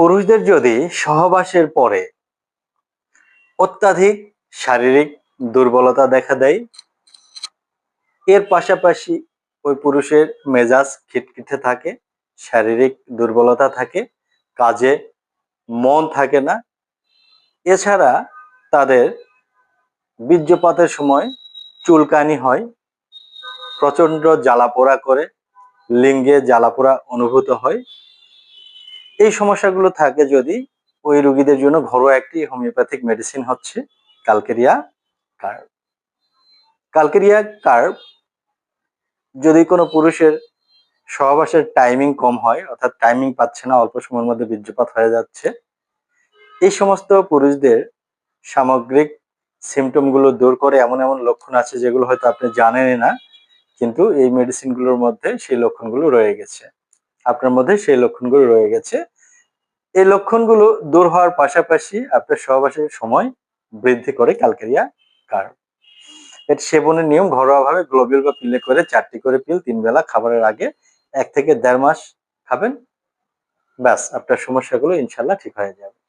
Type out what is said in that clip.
পুরুষদের যদি সহবাসের পরে অত্যাধিক শারীরিক দুর্বলতা দেখা দেয়, এর পাশাপাশি ওই পুরুষের মেজাজ খিটখিটে থাকে, শারীরিক দুর্বলতা থাকে, কাজে মন থাকে না, এছাড়া তাদের বীর্যপাতের সময় চুলকানি হয় প্রচণ্ড জ্বালাপোড়া করে, লিঙ্গে জ্বালাপোড়া অনুভূত হয় এই সমস্যাগুলো থাকে যদি ওই রোগীদের জন্য ঘরোয়া একটি হোমিওপ্যাথিক মেডিসিন হচ্ছে কালকেরিয়া কার্ভ কালকেরিয়া কার্ভ যদি কোনো পুরুষের সহবাসের টাইমিং কম হয়, অর্থাৎ টাইমিং পাচ্ছে না, অল্প সময়ের মধ্যে বীর্যপাত হয়ে যাচ্ছে, এই সমস্ত পুরুষদের সামগ্রিক সিমটমগুলো দূর করে এমন এমন লক্ষণ আছে যেগুলো হয়তো আপনি জানেনই না, কিন্তু এই মেডিসিনগুলোর মধ্যে সেই লক্ষণগুলো রয়ে গেছে। আপনার মধ্যে সেই লক্ষণগুলো রয়ে গেছে। এই লক্ষণগুলো দূর হওয়ার পাশাপাশি আপনার সহবাসের সময় বৃদ্ধি করে ক্যালকেরিয়া কার্ভ এর সেবনের নিয়ম ঘরোয়াভাবে গ্লোবিল বা পিলে করে চারটি করে পিল তিন বেলা খাবারের আগে এক থেকে দেড় মাস খাবেন। ব্যাস, আপনার সমস্যাগুলো ইনশাল্লাহ ঠিক হয়ে যাবে।